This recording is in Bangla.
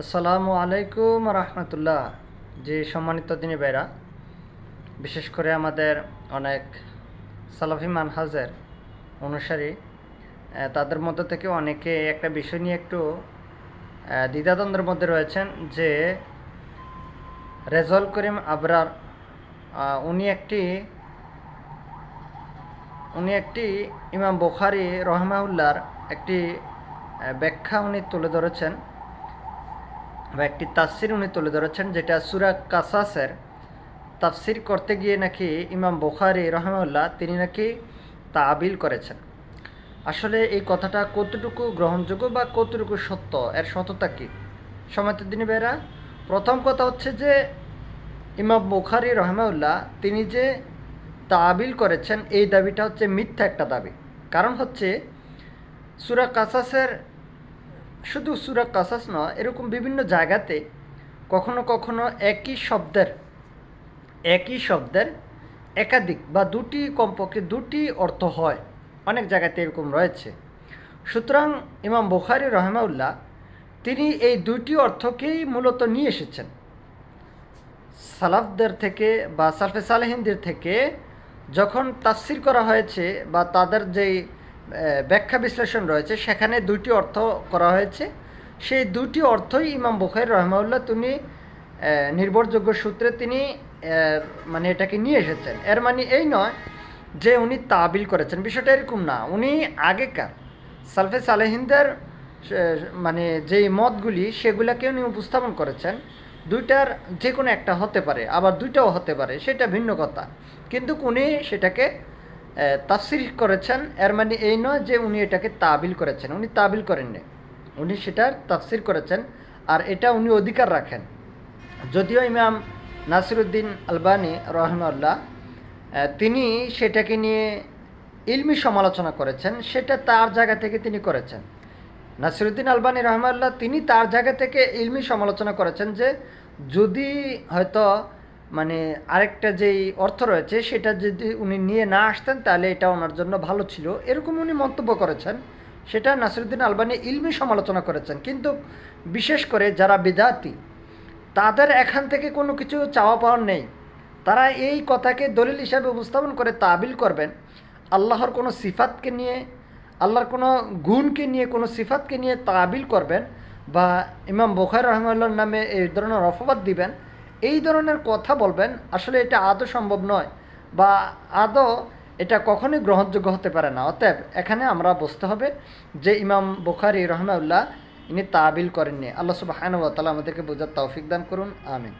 আসসালামু আলাইকুম রহমতুল্লাহ। যে সম্মানিত দিনী ভাইরা, বিশেষ করে আমাদের অনেক সালাফি মানহাজের অনুসারী তাদের মধ্যে থেকে অনেকে একটা বিষয় নিয়ে একটু দ্বিধাদ্বন্দ্বের মধ্যে রয়েছেন যে রেজল করিম আবরার উনি একটি উনি একটি ইমাম বুখারি রহমাউল্লার একটি ব্যাখ্যা উনি তুলে ধরেছেন। বা একটি তাফসির উনি তুলে ধরেছেন, যেটা সুরা কাসাসের তাফসির করতে গিয়ে নাকি ইমাম বুখারি রহমাউল্লাহ তিনি নাকি তাবিল করেছেন। আসলে এই কথাটা কতটুকু গ্রহণযোগ্য বা কতটুকু সত্য, এর সততা কী? সময়ত দিনী বেরা প্রথম কথা হচ্ছে যে ইমাম বুখারি রহমাউল্লাহ তিনি যে তাবিল করেছেন, এই দাবিটা হচ্ছে মিথ্যা একটা দাবি। কারণ হচ্ছে সুরা কাসাসের শুধু সুরা কাসাস নয়, এরকম বিভিন্ন জায়গাতে কখনো কখনো একই শব্দের একই শব্দের একাধিক বা দুটি কমপক্ষে দুটি অর্থ হয়। অনেক জায়গাতে এরকম রয়েছে। সুতরাং ইমাম বুখারি রহমাউল্লাহ তিনি এই দুটি অর্থকেই মূলত নিয়ে এসেছেন। সালাফদের থেকে বা সালফে সালেহিনদের থেকে যখন তাফসির করা হয়েছে বা তাদের যেই ব্যাখ্যা বিশ্লেষণ রয়েছে। সেখানে দুটি অর্থ করা হয়েছে। সেই দুটি অর্থই ইমাম বুখারি রহমাউল্লাহ তিনি নির্ভরযোগ্য সূত্রে তিনি মানে এটাকে নিয়ে এসেছেন। এর মানে এই নয় যে উনি তাবিল করেছেন। বিষয়টা এরকম না। উনি আগেকার সালফে সালেহিনদের মানে যেই মতগুলি, সেগুলোকে উনি উপস্থাপন করেছেন। দুইটার যে কোনো একটা হতে পারে, আবার দুইটাও হতে পারে, সেটা ভিন্ন কথা। কিন্তু উনি সেটাকে আহ, তাফসির করেছেন। এর মানে এই নয় যে উনি এটাকে তাবিল করেছেন। উনি তাবিল করেননি। উনি সেটার তাফসির করেছেন আর এটা উনি অধিকার রাখেন। যদিও ইমাম নাসিরুদ্দিন আলবানি রহমাল্লাহ তিনি সেটাকে নিয়ে ইলমি সমালোচনা করেছেন। সেটা তার জায়গা থেকে তিনি করেছেন। নাসিরুদ্দিন আলবানী রহমাল্লাহ তিনি তার জায়গা থেকে ইলমি সমালোচনা করেছেন যে যদি হয়তো মানে আরেকটা যেই অর্থ রয়েছে, সেটা যদি উনি নিয়ে না আসতেন, তাহলে এটা ওনার জন্য ভালো ছিল। এরকম উনি মন্তব্য করেছেন, সেটা নাসিরুদ্দিন আলবানী ইলমি সমালোচনা করেছেন। কিন্তু বিশেষ করে যারা বিদাতি তাদের এখান থেকে কোনো কিছু চাওয়া পাওয়ার নেই। তারা এই কথাকে দলিল হিসাবে উপস্থাপন করে তাবিল করবেন। আল্লাহর কোনো সিফাতকে নিয়ে, আল্লাহর কোনো গুণকে নিয়ে, কোনো সিফাতকে নিয়ে তাবিল করবেন বা ইমাম বুখার রহমাল্লার নামে এই ধরনের অপবাদ দিবেন। এই ধরনের কথা বলবেন, আসলে এটা আদৌ সম্ভব নয় বা আদৌ এটা কখনোই গ্রহণযোগ্য হতে পারে না। অতএব এখানে আমরা বুঝতে হবে যে ইমাম বুখারি রহমাউল্লাহ ইনি তাবিল করেননি। আল্লাহ সুবাহ আমাদেরকে বোঝার তৌফিক দান করুন। আমিন।